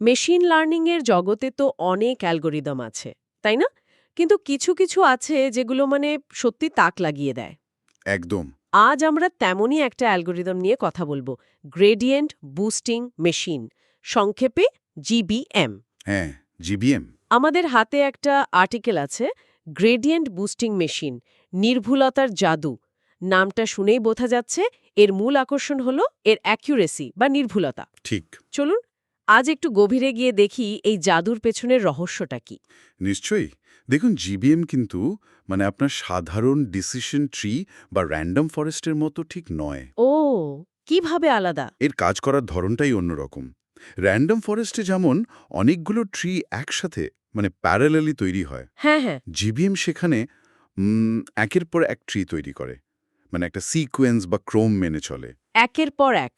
Machine লার্নিংয়ের জগতে তো অনেক অ্যালগোরিদম আছে তাই না? কিন্তু কিছু কিছু আছে যেগুলো মানে সত্যি তাক লাগিয়ে দেয়। একদম। আজ আমরা তেমনই একটা অ্যালগোরিদম নিয়ে কথা বলব গ্রেডিয়েন্ট বুস্টিং মেশিন সংক্ষেপে জিবিএম। হ্যাঁ জিবিএম। আমাদের হাতে একটা আর্টিকেল আছে গ্রেডিয়েন্ট বুস্টিং মেশিন নির্ভুলতার জাদু। নামটা শুনেই বোঝা যাচ্ছে এর মূল আকর্ষণ হলো এর অ্যাকিউরেসি বা নির্ভুলতা। ঠিক। চলুন আজ একটু গভীরে গিয়ে দেখি এই জাদুর পেছনের রহস্যটা কি। নিশ্চয়ই। দেখুন জিবিএম কিন্তু মানে আপনার সাধারণ ডিসিশন ট্রি বা র্যান্ডম ফরেস্টের মতো ঠিক নয়। ও কীভাবে আলাদা? এর কাজ করার ধরনটাই অন্যরকম। র্যান্ডম ফরেস্টে যেমন অনেকগুলো ট্রি একসাথে মানে প্যারালালি তৈরি হয়। হ্যাঁ হ্যাঁ। জিবিএম সেখানে একের পর এক ট্রি তৈরি করে। মানে একটা সিকোয়েন্স বা ক্রোম মেনে চলে। একের পর এক।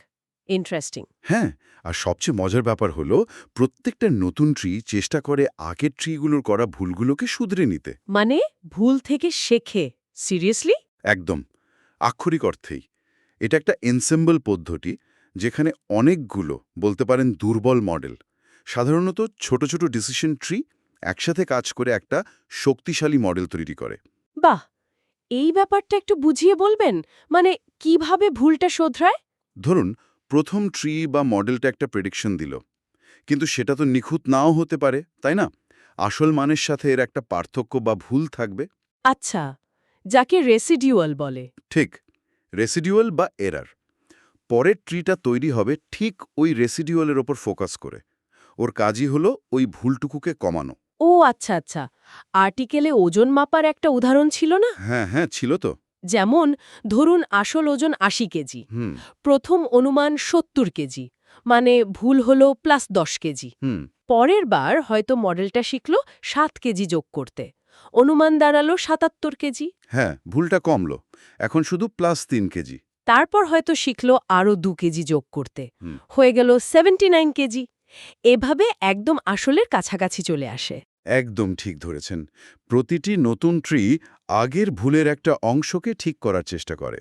ইন্টারেস্টিং হ্যাঁ আর সবচেয়ে মজার ব্যাপার হলো প্রত্যেকটা নতুন ট্রি চেষ্টা করে আগের ট্রিগুলোর করা ভুলগুলোকে শুধরে নিতে। মানে ভুল থেকে শেখে। সিরিয়াসলি একদম। আক্ষরিক অর্থেই। এটা একটা এনসেম্বল পদ্ধতি যেখানে অনেকগুলো বলতে পারেন দুর্বল মডেল সাধারণত ছোট ছোট ডিসিশন ট্রি একসাথে কাজ করে একটা শক্তিশালী মডেল তৈরি করে। বাহ! এই ব্যাপারটা একটু বুঝিয়ে বলবেন? মানে কীভাবে ভুলটা শোধরায়? ধরুন প্রথম ট্রি বা মডেলটা একটা প্রেডিকশন দিল। কিন্তু সেটা তো নিখুঁত নাও হতে পারে তাই না? আসল মানের সাথে এর একটা পার্থক্য বা ভুল থাকবে। আচ্ছা যাকে রেসিডিউয়াল বলে। ঠিক রেসিডিউয়াল বা এরার পরের ট্রিটা তৈরি হবে ঠিক ওই রেসিডিউয়ালের ওপর ফোকাস করে। ওর কাজই হলো ওই ভুলটুকুকে কমানো। ও আচ্ছা আচ্ছা। আর্টিকেলে ওজন মাপার একটা উদাহরণ ছিল না? হ্যাঁ হ্যাঁ ছিল তো। যেমন ধরুন আসল ওজন আশি কেজি প্রথম অনুমান সত্তর কেজি মানে ভুল হলো প্লাস দশ কেজি। পরের বার হয়তো মডেলটা শিখল সাত কেজি যোগ করতে অনুমান দাঁড়াল সাতাত্তর কেজি। হ্যাঁ ভুলটা কমলো এখন শুধু প্লাস তিন কেজি। তারপর হয়তো শিখল আরও দু কেজি যোগ করতে হয়ে গেল সেভেন্টি নাইন কেজি। এভাবে একদম আসলের কাছাকাছি চলে আসে। একদম ঠিক ধরেছেন। প্রতিটি নতুন ট্রি আগের ভুলের একটা অংশকে ঠিক করার চেষ্টা করে।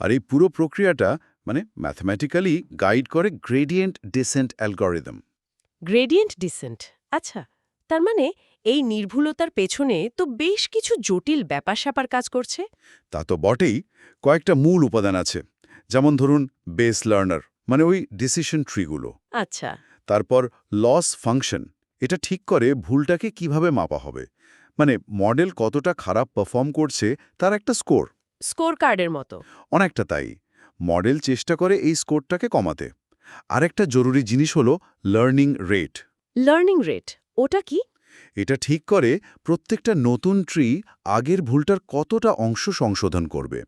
আর এই পুরো প্রক্রিয়াটা মানে ম্যাথমেটিক্যালি গাইড করে gradient descent algorithm gradient descent আচ্ছা তার মানে এই নির্ভুলতার পেছনে তো বেশ কিছু জটিল ব্যাপার স্যাপার কাজ করছে? তা তো বটেই কয়েকটা মূল উপাদান আছে। যেমন ধরুন বেস লার্নার মানে ওই ডিসিশন ট্রিগুলো আচ্ছা। তারপর লস ফাংশন এটা ঠিক করে ভুলটাকে কীভাবে মাপা হবে? মানে মডেল কতটা খারাপ পারফর্ম করছে তার একটা স্কোর স্কোর কার্ডের মতো। অনেকটা তাই। মডেল চেষ্টা করে এই স্কোরটাকে কমাতে। আরেকটা জরুরি জিনিস হলো লার্নিং রেট লার্নিং রেট ওটা কি? এটা ঠিক করে প্রত্যেকটা নতুন ট্রি আগের ভুলটার কতটা অংশ সংশোধন করবে।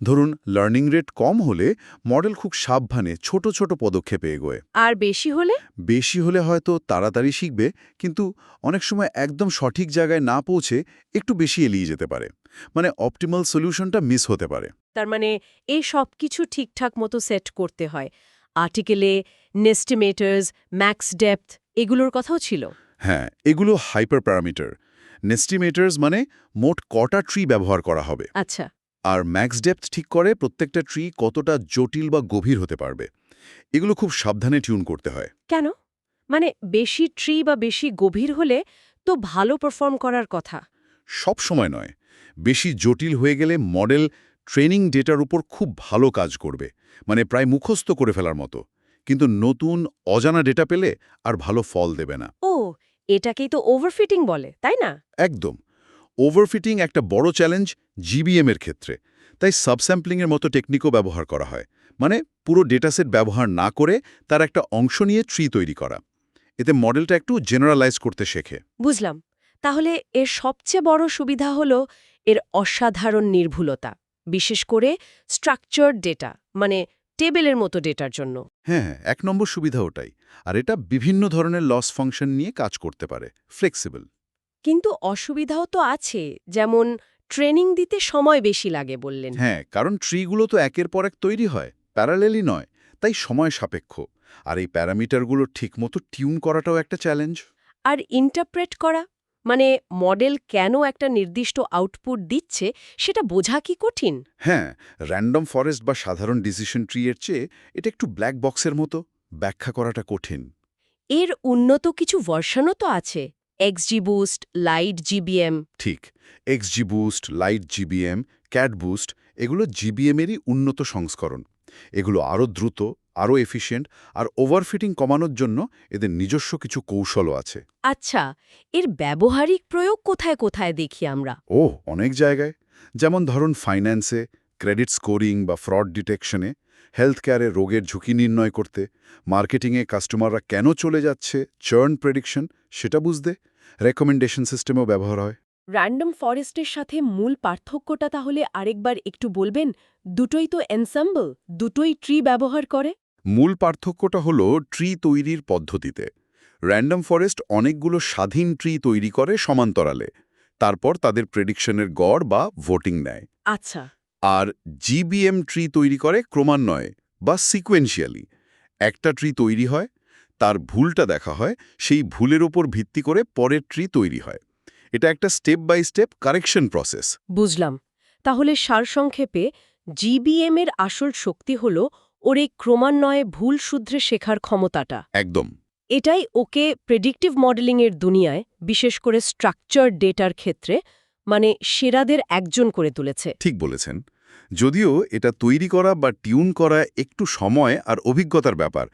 ধরুন লার্নিং রেট কম হলে মডেল খুব সাবধানে ছোট ছোট পদক্ষেপে এগোয়। আর বেশি হলে? বেশি হলে হয়তো তাড়াতাড়ি শিখবে কিন্তু অনেক সময় একদম সঠিক জায়গায় না পৌঁছে একটু বেশি এলিয়ে যেতে পারে। মানে অপটিমাল সলিউশনটা মিস হতে পারে। তার মানে এই সব কিছু ঠিকঠাক মতো সেট করতে হয়। আর্টিকেলে নেস্টিমেটার্স ম্যাক্স ডেপথ এগুলোর কথাও ছিল। হ্যাঁ এগুলো হাইপার প্যারামিটার নেস্টিমেটার্স মানে মোট কটা ট্রি ব্যবহার করা হবে। আচ্ছা। আর ম্যাক্স ডেপথ ঠিক করে প্রত্যেকটা ট্রি কতটা জটিল বা গভীর হতে পারবে। এগুলো খুব সাবধানে টিউন করতে হয়। কেন? মানে বেশি ট্রি বা বেশি গভীর হলে তো ভালো পারফর্ম করার কথা। সব সময় নয়। বেশি জটিল হয়ে গেলে মডেল ট্রেনিং ডেটার উপর খুব ভালো কাজ করবে। মানে প্রায় মুখস্থ করে ফেলার মতো। কিন্তু নতুন অজানা ডেটা পেলে আর ভালো ফল দেবে না। ও এটাকেই তো ওভারফিটিং বলে তাই না? একদম। ওভারফিটিং একটা বড় চ্যালেঞ্জ জিবিএম এর ক্ষেত্রে। তাই সাবস্যাম্পলিংয়ের মতো টেকনিকও ব্যবহার করা হয়। মানে পুরো ডেটাসেট ব্যবহার না করে তার একটা অংশ নিয়ে ট্রি তৈরি করা। এতে মডেলটা একটু জেনারেলাইজ করতে শেখে। বুঝলাম। তাহলে এর সবচেয়ে বড় সুবিধা হল এর অসাধারণ নির্ভুলতা বিশেষ করে স্ট্রাকচার্ড ডেটা মানে টেবিলের মতো ডেটার জন্য। হ্যাঁ এক নম্বর সুবিধা ওটাই। আর এটা বিভিন্ন ধরনের লস ফাংশন নিয়ে কাজ করতে পারে। ফ্লেক্সিবল। কিন্তু অসুবিধাও তো আছে যেমন ট্রেনিং দিতে সময় বেশি লাগে বললেন। হ্যাঁ কারণ ট্রিগুলো তো একের পর এক তৈরি হয় প্যারালেলি নয় তাই সময় সাপেক্ষ। আর এই প্যারামিটারগুলো ঠিকমতো টিউন করাটাও একটা চ্যালেঞ্জ আর ইন্টারপ্রেট করা মানে মডেল কেন একটা নির্দিষ্ট আউটপুট দিচ্ছে সেটা বোঝা কি কঠিন? হ্যাঁ র্যান্ডম ফরেস্ট বা সাধারণ ডিসিশন ট্রি এর চেয়ে এটা একটু ব্ল্যাক বক্সের মতো ব্যাখ্যা করাটা কঠিন। এর উন্নত কিছু ভার্সনও তো আছে। এক্সজি বুস্ট লাইট জিবিএম ঠিক XG boost light GBM cat boost এগুলো জিবিএমেরই উন্নত সংস্করণ। এগুলো আরও দ্রুত আরও এফিশিয়েন্ট আর ওভারফিটিং কমানোর জন্য এদের নিজস্ব কিছু কৌশলও আছে। আচ্ছা এর ব্যবহারিক প্রয়োগ কোথায় কোথায় দেখি আমরা? ও অনেক জায়গায়। যেমন ধরুন ফাইন্যান্সে ক্রেডিট স্কোরিং বা ফ্রড ডিটেকশনে হেলথ কেয়ারে রোগের ঝুঁকি নির্ণয় করতে মার্কেটিংয়ে কাস্টমাররা কেন চলে যাচ্ছে চার্ন প্রেডিকশন সেটা বুঝতে রেকমেন্ডেশন সিস্টেমও ব্যবহার হয়। র্যান্ডম ফরেস্টের সাথে মূল পার্থক্যটা তাহলে আরেকবার একটু বলবেন দুটোই তো এনসাম্বল দুটোই ট্রি ব্যবহার করে? মূল পার্থক্যটা হলো ট্রি তৈরির পদ্ধতিতে। র্যান্ডম ফরেস্ট অনেকগুলো স্বাধীন ট্রি তৈরি করে সমান্তরালে। তারপর তাদের প্রেডিকশনের গড় বা ভোটিং নেয়। আচ্ছা। আর জিবিএম ট্রি তৈরি করে ক্রমান্বয়ে বা সিকোয়েন্সিয়ালি একটা ট্রি তৈরি হয় তার ভুলটা দেখা হয় সেই ভুলের ওপর ভিত্তি করে পরের ট্রি তৈরি হয়। এটা একটা step by step correction process বুঝলাম। তাহলে সারসংক্ষেপে জিবিএম এর আসল শক্তি হল ওর এই ক্রমান্বয়ে ভুল শুধরে শেখার ক্ষমতাটা। একদম। এটাই ওকে প্রেডিক্টিভ মডেলিংয়ের দুনিয়ায় বিশেষ করে স্ট্রাকচার ডেটার ক্ষেত্রে মানে সেরাদের একজন করে তুলেছে। ঠিক বলেছেন। যদিও এটা তৈরি করা বা টিউন করা একটু সময় আর অভিজ্ঞতার ব্যাপার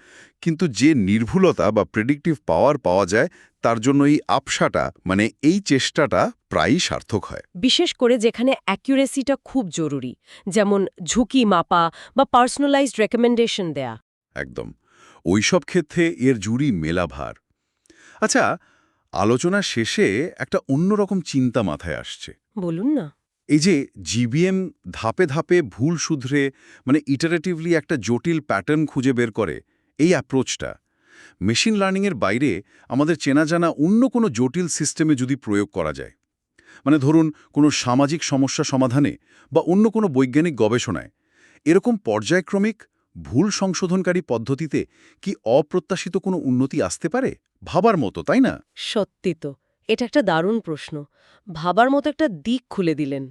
কিন্তু যে নির্ভুলতা বা প্রেডিক্টিভ পাওয়ার পাওয়া যায় তার জন্য এই আপসাটা মানে এই চেষ্টাটা প্রায়ই সার্থক হয়। বিশেষ করে যেখানে অ্যাকিউরেসিটা খুব জরুরি যেমন ঝুঁকি মাপা বা পার্সোনালাইজড রেকমেন্ডেশন দেয়া। একদম। ওইসব ক্ষেত্রে এর জুরি মেলাভার। আচ্ছা আলোচনা শেষে একটা অন্যরকম চিন্তা মাথায় আসছে। বলুন না। এই যে জিবিএম ধাপে ধাপে ভুল শুধরে মানে ইটারেটিভলি একটা জটিল প্যাটার্ন খুঁজে বের করে, এই অ্যাপ্রোচটা মেশিন লার্নিংয়ের বাইরে আমাদের চেনা জানা অন্য কোনো জটিল সিস্টেমে যদি প্রয়োগ করা যায় মানে ধরুন কোনো সামাজিক সমস্যা সমাধানে বা অন্য কোনো বৈজ্ঞানিক গবেষণায়, এরকম পর্যায়ক্রমিক, ভুল সংশোধনকারী পদ্ধতিতে কি অপ্রত্যাশিত কোনো উন্নতি আসতে পারে? ভাবার মতো, তাই না? সত্যি তো, এটা একটা দারুণ প্রশ্ন। ভাবার মতো একটা দিক খুলে দিলেন।